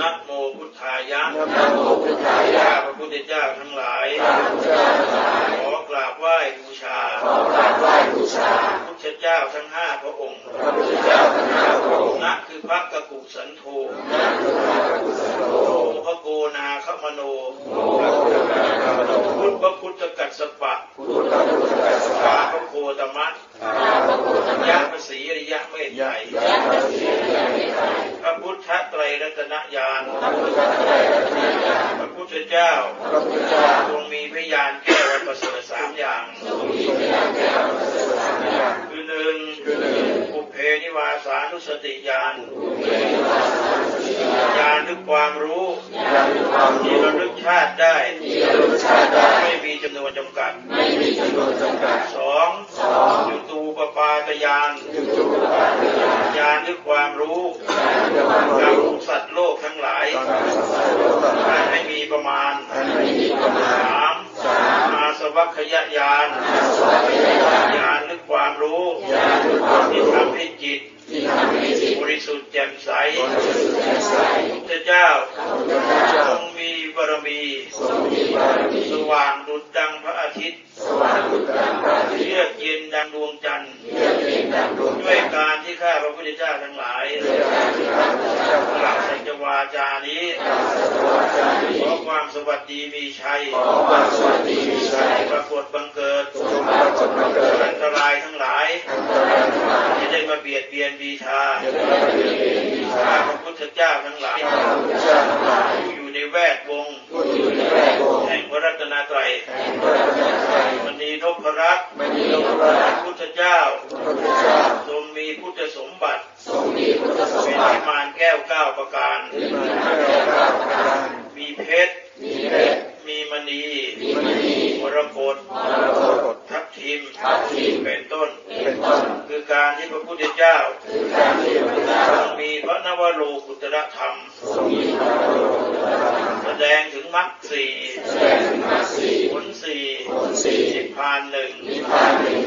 นะโมพุทธายะนะโมพุทธายะข้าพระพุทธเจ้าทั้งหลายข้าพเจ้าทั้งหลายขอกราบไหว้บูชาขอกราบไหว้บูชาพระพุทธเจ้าทั้งห้าพระองค์พระพุทธเจ้าทั้งห้าพระองค์นะคือพระกกุสันโธนะคือพระกุศลโลโอพระโกนาคมโนโมพระพุทธเจ้าพระโลพุทธพระพุทธกัสสปะพุทธพระพุทธกัสสข้าปะพระโคตมะข้าพระโคตมะยะพระศรีอริยะเมตไตรยะพระศรีอริยเมตไตรพระพุ ทธไตรรัตนญาณพระพุทธไตรรัตนญาณพระพุทธเจ้าพระพุทธเจ้าทรงมีพยานแก้วประเสริฐสามอย่างทรงมีพระญาณแก้วประเสริฐสามอย่างคือหนึ่งคือหนึ่งอุเพนิวาสานุสติญาณเวรวาสาสติญาณญาณคือความรู้ญาณคือความที่รู้ระลึกชาติได้ที่ระลึกชาติได้ไม่มี จำนวนจำกัด ไม่มีจำนวนจำกัดสองสองจุตูปปาตญาณจุจุปาตญาณญาณคือความรู้ญาณคือความการู้รสัตว์โลกทั้งหลายต้องการสัสโลกทั้งหลายให้มีประมาณอันไม่มีประมาณสามสามอาสวัคยญาณอาสวัคยญาณญาณคือความรู้ญาณคือความที่รู้ทำให้จิตที่ทำให้จิตบริสุทธิ์แจ่มใสบริสุทธิ์แจ่มใสพระพุทธเจ้าพระพุทธเจ้าทรงมี บารมีทรงมีบารมีสว่างดุจดังพระอาทิตย์สว่างดุจดังพระอาทิตย์เยือกเย็นดังดวงจันทร์เยือกเย็นดังดวงด้วยจันทร์การที่ข้าพระพุทธเจ้าทั้งหลายด้วยการที่พระพุทธเจ้ากล่าล่าววสัจวาจานี้กล่าวสัตวาจารีขอความสวัสดีมีชัยขอความสวัสดีมีชัยปรากฏบังเกิดจงปรากฏมาเกิดอันตรายทั้ง จะได้มาเบียดเบียนบีชาจะได้ไม่เบียดเบียนมีชาข้าพระพุทธเจ้าทั้งหลายข้าพระพุทธเจ้าทั้งหลายผู้อยู่ในแวดวงผู้อยู่ในแวดวงแห่งพระรัตนตรัยแห่งพระรัตนตรัยมณีนพรัตน์มณีนพรัตพระน์พุทธเจ้าพระพุทธเจ้า ทรงมีพุทธสมบัติทรงมีพุทธสมเป็นบัวิติมานแก้วเก้าประการที่มาให้เรากราบกรานมีเพชรมีเพชร มีมณีมีมณีมรกตมรกต ทับทิมทับทิมเป็นต้นเป็นต้นคือการที่พระพุทธเจ้าคือการที่พระพุทธเจ้าทรงมีพระนวโรกุตรธรรมทรงมีพระโลกุตระธรรม แสดงถึงมรรคสี่แสดงถึงมรรคสี่ผลสี่ผลสี่นิพพานหนึ่งนิพพานหนึ่ง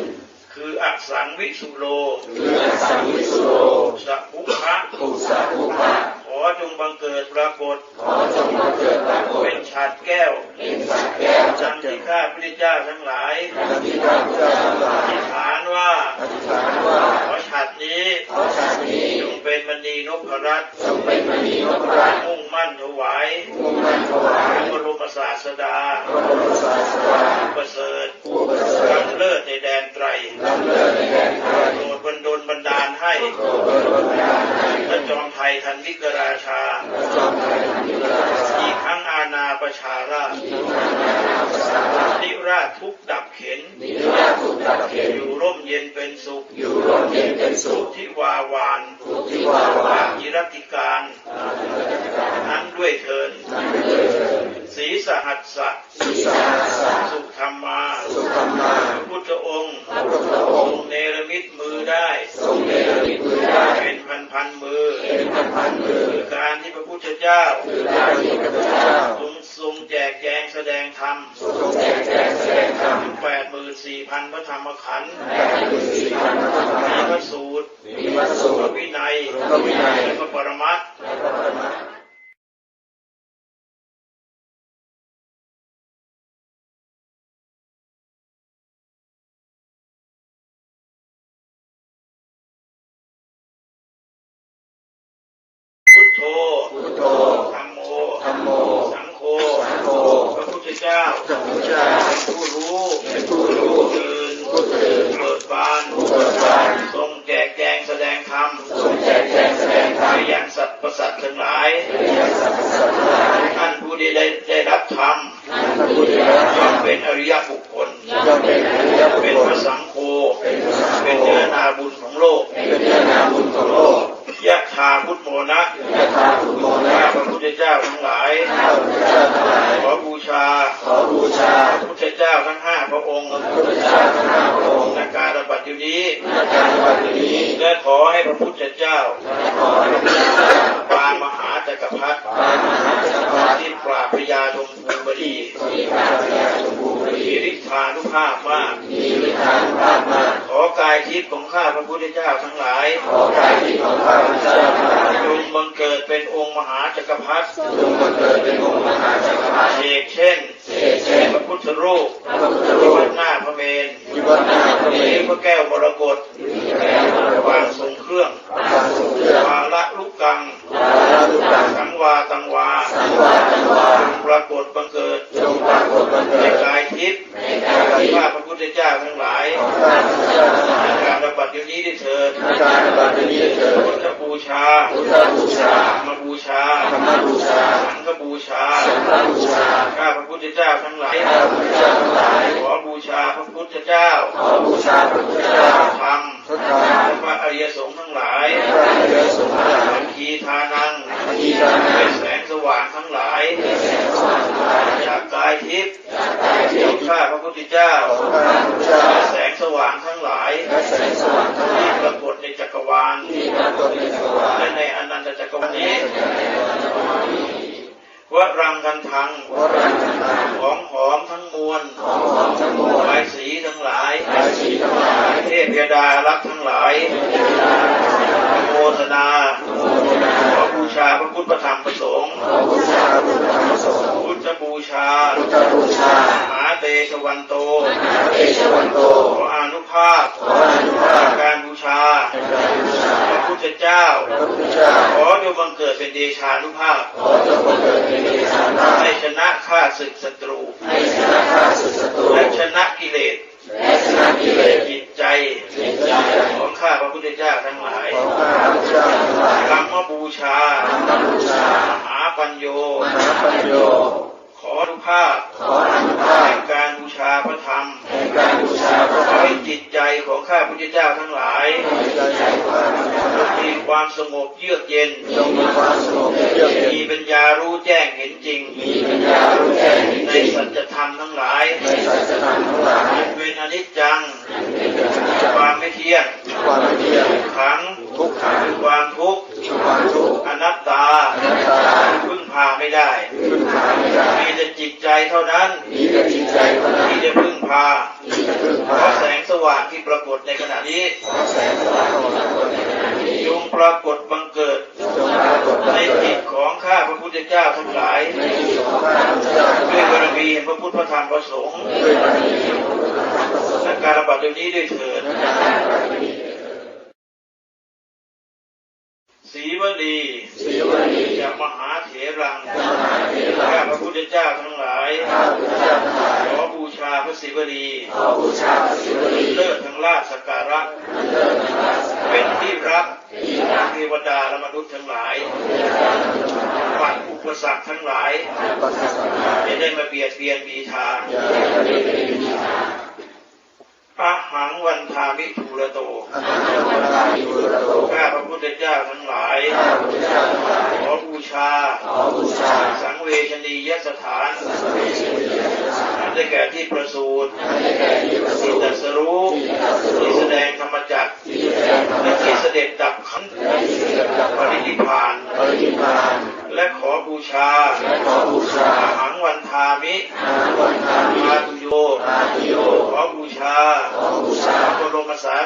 คืออสังวิสุโลคืออสังวิสุโลสัพพุพะ ปุสสะภูปะขอจงบังเกิดปรากฏ ขอจงมาเกิดปรากฏ เป็นชาดแก้ว เป็นสัตว์แก้วจังที่ข้าพระพุทธเจ้าทั้งหลายดังที่ข้าพเจ้าทั้งหลาอยธิษฐานว่าอธิษฐานว่า ขอชาตินี้ขอชาตินี้จงเป็นมณีนพรัตน์จงเป็นมณีนพรัตน์มุ่งมั่นถวายมุ่งมั่นถวายพระบรมศาสดาพระบรมศาสดาผู้ประเสริฐผู้ประเสริฐล้ำเลิศในแดนไตรล้ำเลิศในแดนไทยโปรดบันดลบันดาลให้โปรดบันดาลให้พระ จอมไทยทันวิกราชาพระจอมไทยทันติราชาอีกทั้งอาณาประชาราชที่ทางนานาภาษาราชนิราชทุกข์ดับเข็นนิราชถูกดับเข็น อยู่ร่มเย็นเป็นสุข อยู่ร่มเย็นเป็นสุขที่วาวานทุกที่ว่าวาจิรติการ นั้นด้วยเทินนั้นไม่เลยเถิดศีสหัสสะศีสาสะสุขธรรมาสุขมาพระพุทธองค์พระพุทธองค์ เนรมิตมือได้ ที่พระพุทธเจ้าคือการที่พระพุทธเจ้าทรงทรงแจกแจงแสดงธรรมทรงแจกแจงแสดงธรรมถึงแปดหมื่นสี่พันพระธรรมขันธ์แปดหมื่นสี่พันพระธรรมมีขันพระธ์สูตรมีวัดสูพตระรวินัยพระวินัยและพระปรมัตถ์ ระพุทธเจ้าพระพุทธเจ้าผู้รู้เป็นผู้รู้ตื่นผู้ตื่นเบิกบานผู้เบิกบานทรงแจกแจงแสดงธรรมทรงแจกแจงแสดงธรรไปมยังสัตว์ประสัตว์ทั้งหลายเป็นอย่างสรรพสัตว์ทั้งหลายท่านผู้ที่ได้ได้รับธรรมพระพุทธเจ้าย่อมเป็นอริยบุคคลย่อมเป็นอริยบุคเป็นคพลระสังโฆเป็นพระสังโฆเป็นเนื้อนาบุญของโลกเป็นเนื้อนาบุญของโลกยะถาพุทโมนะยะถาภูโมนะข้าพระพุทธเจ้าทั้งหลาย บูชา ขอบูชาพระพุทธเจ้าทั้งห้าพระองค์พระพุทธเจ้าทั้งห้าพระองค์ในการบัตินี้ในการวันนี้และขอให้พระพุทธเจ้าและขอให้พระพุทธเจ้าปางมหาจักรพรรดิ ปางมหาจักรพรรดิที่ปราบพญาธงภูบดีที่พระพยาชมพูบมีดีฤทธานุภาพมากมีวิธานุภาพมาก ขอกายทิพย์ของข้าพระพุทธเจ้าทั้งหลายขอกายที่ของข้าพระเจ้าทั้งหลายจงบังเกิดเป็นองค์ค์มหาจักรพรรดิจงบังเกิดเป็นองค์มหาจักรพรรดิเอกเช่นเช่นเช่นพระพุทธรูปพระพุทธที่รูวัปดหน้าพระเมรุที่วัดหน้าพระเมนี้รุพระแก้วมรกตแก้วมรกวางตทรงเครื่อง ข้าพระพุทธเจ้าทั้งหลายข้าพเจ้าทั้งหลายขอบูชาพระพุทธเจ้าขอบูชาพระพุทธเจ้าธรรมพระธรรมและพระอริยสงฆ์ทั้งหลายพระอริยสงฆ์ทั้งหลายทีทานังที่ทานัเป็งนแสงสว่างทั้งหลายจากกายทิพย์ของข้าพระพุทธเจ้าของข้าพเจ้าและแสงสว่างทั้งหลายและแสงสว่างทั้งหลาที่ยปรากฏในจักรวาลที่ปรากฏในจักรวาลและในอนันตจักรวาลนี้ วรังกันทังวรังคันตังของหอมทั้งมวลของหอมทั้งมวลลายสีทั้งหลายราชีทั้งหลาย เทพยดารักษ์ทั้งหลายโมทนาโมทนาขอบูชาพระพุทธพระธรรมพระสงฆ์ขอบูชาพุทธธรรมสงฆ์พุทธบูชาพุทธบูชา มหาเตชวันโตเอชวันโตขออานุ ภาพขออนุภาพการบูชาในการบูชาพระพุทธเจ้าพระพุทธเจ้า ขอจงบังเกิดเป็นเดชานุภาพขอจงบังเกิดเป็นเดชานาให้ชนะข้าศึกศัตรูให้ชนะข้าศึกศัตรูและช ความสงบเยือกเย็นจงมีความสงบเยือกเย็นมีปัญญารู้แจ้งเห็นจริง มีปัญญารู้แจ้งเห็นในจริงสัจธรรมทั้งหลายในสัจธรรมทั้งหลายเป็นอนิจจังเป็นเกิดจากความไม่เที่ยงความไม่เที่ยงทุกขังทุกขังความทุกข์ความทุกข์อนัตตาอนัตตาพึ่งพาไม่ได้พึ่งพาไม่ได้มีแต่จิตใจเท่านั้นมีแต่จิตใจเท่านั้นที่จะพึ่งพาที่จะพึ่งเพพาราะแสว่างที่ปรากฏในขณะนี้ขอแสงสว่างของเราในขณะนี้จงปรากฏบังเกิด ในงเกิจิตของข้าพระพุทธเจ้าทั้งหลาย ด้วยบารมีพระพุทธพระธรรมพระสงฆ์ด้วยบารมีของพระพุทธธรรมพระสงฆ์และการระบาดเดี๋ยวนี้ด้วยเถิด และการบารมี สีวลี สีวลี จากมหาเถ รังมหาเถระข้าพระพุทธเจ้าทั้งหลายข้าพเจ้าทั้งหลายขอบูชาพระศิวลีขอบูชาพระศิวลีเลิศทั้งราชสักการะเลิศในราชสเป็นที่รักที่ขอรังกเทวดาและมนุษย์ทั้งหลายเทวดาและมนุษย์ทั้งหลายปัดอุปสรรคทั้งหลายปัสสาวะจะได้มาเบียดเบียนบีทา งอย่าได้เป็นวิชาอะหังวันทามิทูระโตอันนั้นเวลาอยู่ระโตข้าพระพุทธเจ้าทั้งหลายข้าพเจ้าทั้งหลายขอบูชาขอบูชา สังเวชนียสถานสังเวชนียสถานอันได้แก่ที่ประสูติ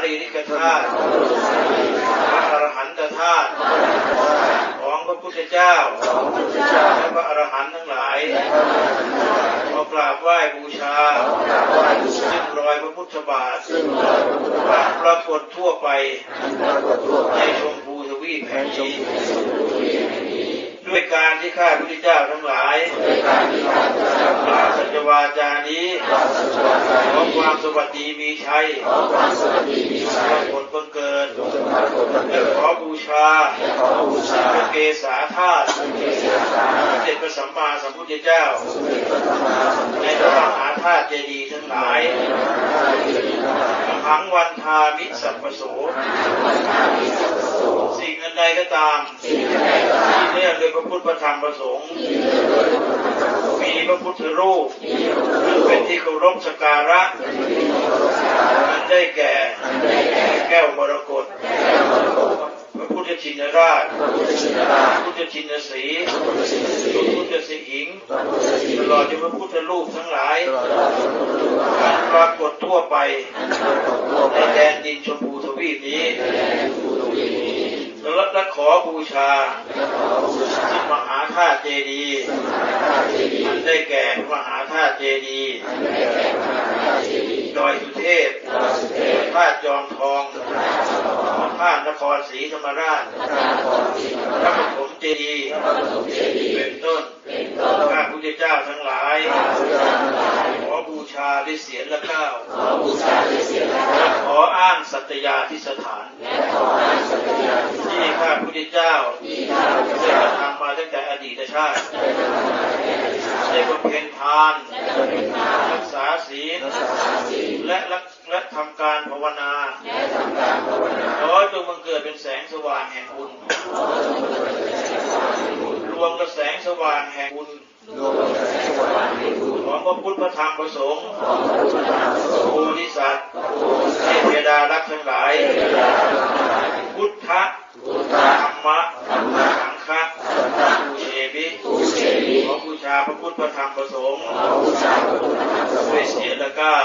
รีริกธาตุพระบรมสารีริกธาตุอรหันตธาตุพระอรหันตธาตุของพระพุทธเจ้าของพระพุทธเจ้าและพระอรหันต์ทั้งหลายและพรากราบไหว้บูชาซึ่งรอยพระพุทธบาทซึ่งปรากฏทั่วไปในชมพูทวีปแห่งนี้ด้วยการที่ข้าพุทธเจ้าทั้งหลาย จาจานี้ปราศจากการขอความสวัสดีมีชัยขอความสวัสดีมีปชัรายกฏบังเกิดจงปรากฏบังและเกิดขอบูชาขอบูชาพระเกศาธาตุเกศาสระเด็จพระสัมมาสัมพุทธเจ้าสมเด็จพระสัมาสัมพุทในพระมหาธาตุเจดีย์ งหลายทั้งวันทามิสัพพโสวันทามิสัพพโสสิ่งอันใดก็ตามที่เนื่องด้วยพระพุทธพระธรรมประสงค์ มีพระพุทธรูปมีพระพุทธซึ่งรูเป็นที่เคารพสักการะเป็นที่เคารพสักการะอันได้แก่อันได้แก่ แก้วมรกต แก้วมรกต พระพุ ทธชินราช พระพุทธชินราชพระพุทธชินสีห์พระพุทธชินสีพระห์พุทธสิหิงพระพุทธชินตลอดจนพระพุทธรูปทั้งหลายตลอดจนพระพุทธรูปอันปรากฏทั่วไปอันปรากฏทั่วในไปแดนดินชมพูทวีปนี้ในแดนภูตวีนี้และและขออบูชาสิ่งมหาธาตุเจดีย์อันได้แก่พระมหาธาตุเจดีย์ดอยสุเทพพระธาตุจอมทอง พระธาตุนครศรีธรรมราชพระปฐมเจดีย์เป็นต้นข้าพุทธเจ้าทั้งหลายขอบูชาด้วยเสียงและก้าวและขออ้างสัตยาธิสถานที่ข้าพุทธเจ้าได้กระทำมาตั้งแต่อดีตชาติได้บำเพ็ญทานรักษาศีลและรัก และทำการภาวนาขอจงบังเกิดเป็นแสงสว่างแห่งบุญรวมกับแสงสว่างแห่งบุญของพระพุทธพระธรรมพระสงฆ์โพธิสัตว์เทพดารักษ์ทั้งหลาย พุทธะธรรมะาพระพุทธพระธรรมพระสงฆ์ด้วยเสียละเก้า